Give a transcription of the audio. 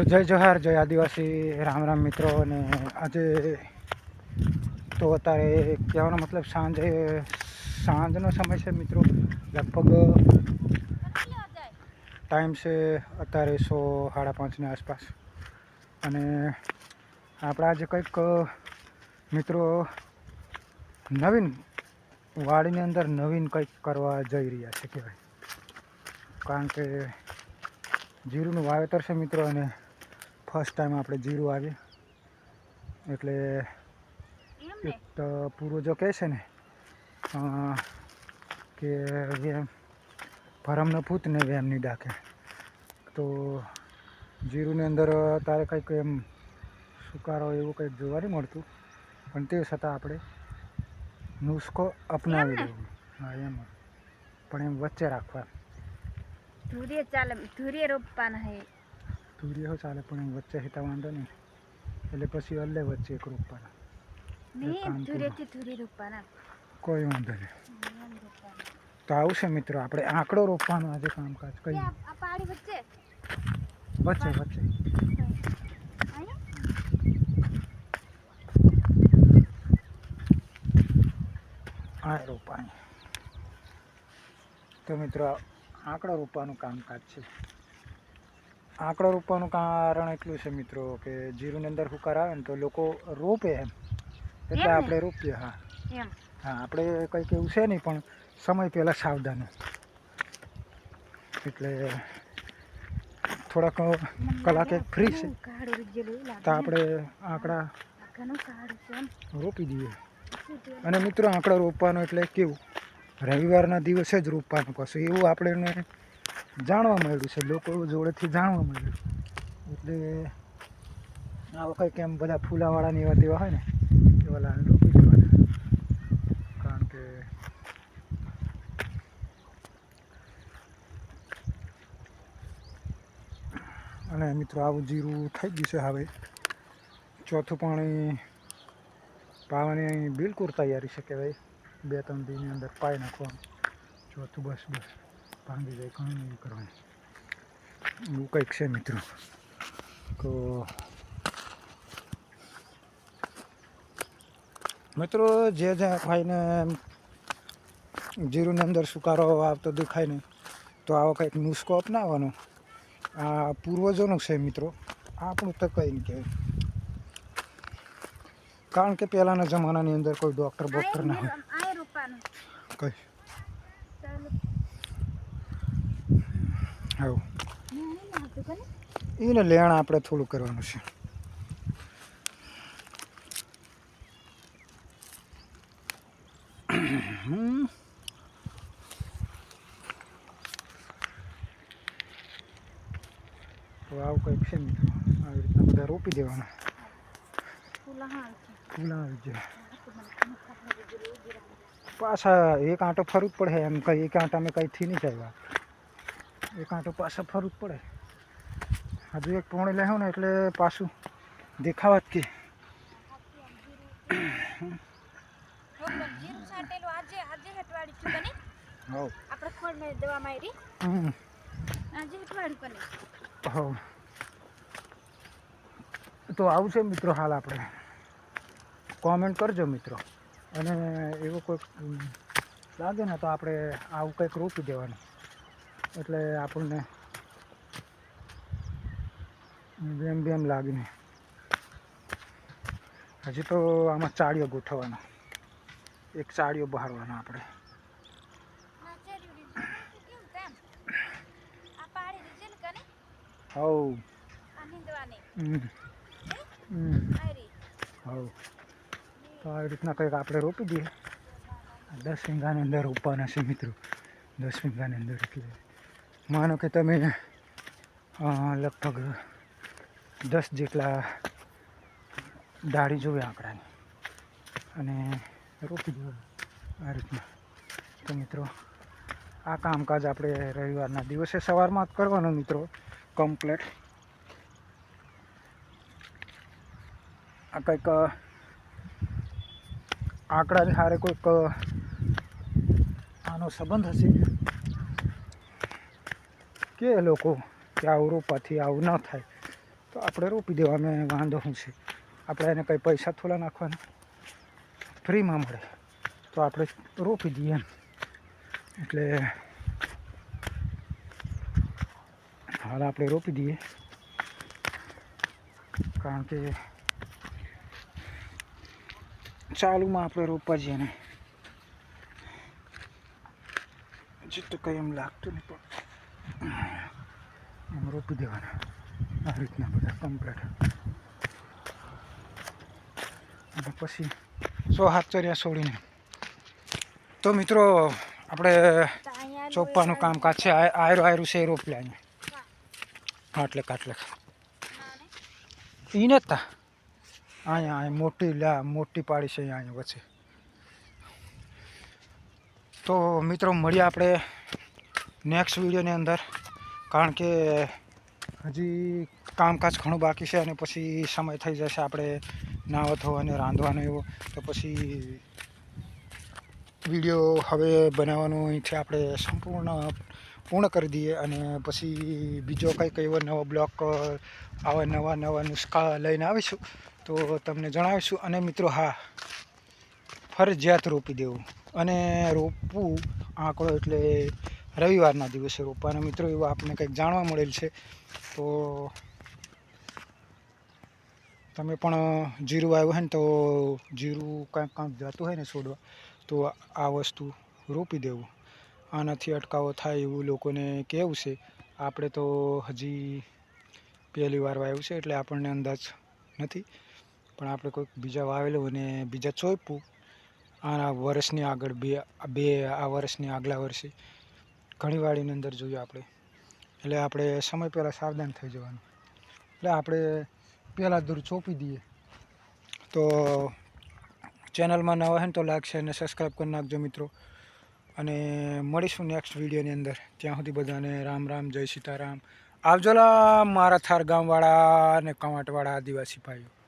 તો જય જોહાર, જય આદિવાસી, રામ રામ મિત્રો. અને આજે તો અત્યારે કહેવાનો મતલબ સાંજે, સાંજનો સમય છે મિત્રો. લગભગ ટાઈમ છે અત્યારે સો સાડા પાંચની આસપાસ. અને આપણે આજે કંઈક, મિત્રો, નવીન વાડીની અંદર નવીન કંઈક કરવા જઈ રહ્યા છે કહેવાય. કારણ કે જીરુંનું વાવેતર છે મિત્રો અને ફર્સ્ટ ટાઈમ આપણે જીરું આવ્યું. એટલે એક પૂર્વજો કહે છે ને કે વેમ ભરમનો પૂતને વેમની ડાકે. તો જીરુંની અંદર તારે કંઈક એમ સુકારો એવું કંઈક જોવા નહીં મળતું. પણ તે છતાં આપણે નુસ્ખો અપનાવી લેવો હા એમ. પણ એમ વચ્ચે રાખવા. ધૂરે ચાલે ધૂરે રોપવાના હે. તુરિયા હો ચાલે પણ એમ વચ્ચે હેતા વાંધો નહીં. એટલે પછી અલ્લે વચ્ચે એક રોપવાના રોપવાના કોઈ વાંધો નહીં. તો આવું આવશે મિત્રો આપણે આંકડો રોપવાનો આજે કામકાજ. પાડી વચ્ચે. વચ્ચે? આ રોપાની. તો મિત્રો આંકડો રોપવાનું કામકાજ છે. આંકડો રોપવાનું કારણ એટલું છે મિત્રો કે જીરુની અંદર હુકાર આવે ને તો લોકો રોપે એમ. એટલે આપણે રોપીએ હા. હા આપણે કંઈક એવું છે નહીં પણ સમય પહેલાં સાવધાન. એટલે થોડાક કલાકે ફ્રી છે. તો આપણે આંકડા. રોપી દઈએ. અને મિત્રો આંકડા રોપવાનો એટલે કેવું? રવિવારના દિવસે જ રોપવાનું કશું એવું આપણે જાણવા મળ્યું છે, લોકો જોડેથી જાણવા મળ્યું. એટલે આ વખતે કેમ બધા ફૂલાવાળાની એવા તેવા હોય ને એવા લાલ રોપી દેવાના કારણ કે અને મિત્રો આવું જીરું થઈ ગયું છે હવે. ચોથું પાણી પાવાની અહીં બિલકુલ તૈયારી છે કે ભાઈ, બે ત્રણ દીની અંદર પાઈ નાખવાનું. ચોથું બસ બસ. ભાંગી જાય ઘણું નહીં કરવાનું. એવું કંઈક છે મિત્રો. તો મિત્રો જે જે ભાઈને જીરુની અંદર સુકારો આવતો દેખાય ને તો આવો કંઈક નુસ્ખો અપનાવવાનો આ પૂર્વજોનો છે મિત્રો. આપણું તો કંઈ નહીં કહેવાય. કારણ કે પહેલાંના જમાનાની અંદર કોઈ ડૉક્ટર બોક્ટર ના હોય. કઈ ચાલો આવું નહીં નાખતું કોને? એને લેણ આપણે થોડું કરવાનું છે હમ. તો આવું કંઈક છે મિત્રો આવી રીતના બધા રોપી દેવાના ફૂલા હા છે. ફૂલ આવી જાય આ તો મને ઘણું કાળું રીજેલું એવું લાગે. પાછા એક આંટો ફરવું જ પડે એમ કઈ એક આંટામાં કંઈથી નહીં જાય એક તો પાછા ફરવું જ પડે. હજુ એક પોણી લેવું ને એટલે પાછું દેખાવા જ કે તો આવું છે મિત્રો હાલ આપણે. કોમેન્ટ કરજો મિત્રો. અને એવું કોઈક લાગે ને તો આપણે આવું કંઈક રોપી દેવાનું. એટલે આપણને બેમ બેમ લાગીને. હજી તો આમાં ચાળીઓ ગોઠવવાનો. એક ચાળીઓ બહારવાનો આપણે? હવ. હવ તો આવી રીતના કંઈક આપણે રોપી દઈએ. દસ વીંગાની અંદર રોપવાના છે મિત્રો. દસ વીંગાની અંદર એટલે માનો કે તમે લગભગ દસ જેટલા ડાળી જોવે આંકડાની અને રોપી દો આ રીતના. તો મિત્રો, આ કામકાજ આપણે રવિવારના દિવસે સવારમાં જ કરવાનું મિત્રો, કમ્પ્લેટ. આ કંઈક આંકડાની હારે કોઈક આનો સંબંધ હશે. કે લોકો કે આવું રોપાથી આવું ન થાય. તો આપણે રોપી દેવામાં વાંધો શું છે? આપણે એને કંઈ પૈસા થોડા નાખવાના. ફ્રીમાં મળે. તો આપણે રોપી દઈએ એમ. એટલે હાલ આપણે રોપી દઈએ. કારણ કે ચાલુમાં આપણે રોપવા જઈએ ને. હજી તો કંઈ એમ લાગતું નહીં પણ. રોપી દેવાના આ રીતના બધા કમ્પ્લેટ અને પછી સો હાથ ચર્યા છોડીને. તો મિત્રો, આપણે તો કામ કામકાજ છે. આયરું આયરું છે એ રોપલે અહીંયા. આટલે કાટલે ઈ નતા? અહીંયા અહીંયા મોટી લા મોટી પાડી છે અહીંયા વચ્ચે. તો મિત્રો, મળીએ આપણે નેક્સ્ટ વિડીયોની અંદર. કારણ કે હજી કામકાજ ઘણું બાકી છે અને પછી સમય થઈ જશે આપણે નાહવા ધોવાનો રાંધવાનો એવો. તો પછી વીડિયો હવે બનાવવાનો અહીંથી આપણે સંપૂર્ણ પૂર્ણ કરી દઈએ અને પછી બીજો કંઈક એવો નવો બ્લોક, આવા નવા નવા નુસ્ખા લઈને આવીશું. તો તમને જણાવીશું. અને મિત્રો હા, ફરજિયાત રોપી દેવું. અને રોપવું આંકડો એટલે રવિવારના દિવસે રોપવાના મિત્રો એવું આપણને કંઈક જાણવા મળેલ છે. તો તમે પણ જીરું આવ્યું હોય ને તો જીરું કાંઈક કાંઈક જતું હોય ને છોડવા, તો આ વસ્તુ રોપી દેવું. આનાથી અટકાવો થાય એવું લોકોને કહેવું છે. આપણે તો હજી પહેલી વાર વાવ્યું છે એટલે આપણને અંદાજ નથી. પણ આપણે કોઈક બીજા વાવેલું અને બીજા ચોપવું આ વર્ષની આગળ બે બે આ વર્ષની આગલા વર્ષે ઘણી વાડીની અંદર જોયું આપણે. એટલે આપણે સમય પહેલાં સાવધાન થઈ જવાનું. એટલે આપણે પહેલાં દૂર ચોપી દઈએ. તો ચેનલમાં નવા હોય ને તો લાઈક, શેર અને સબસ્ક્રાઈબ કરી નાખજો મિત્રો. અને મળીશું નેક્સ્ટ વિડીયોની અંદર. ત્યાં સુધી બધાને રામ રામ, જય સીતારામ. આવજોલા મારા થાર ગામવાળા અને કવાંટવાળા આદિવાસી ભાઈઓ.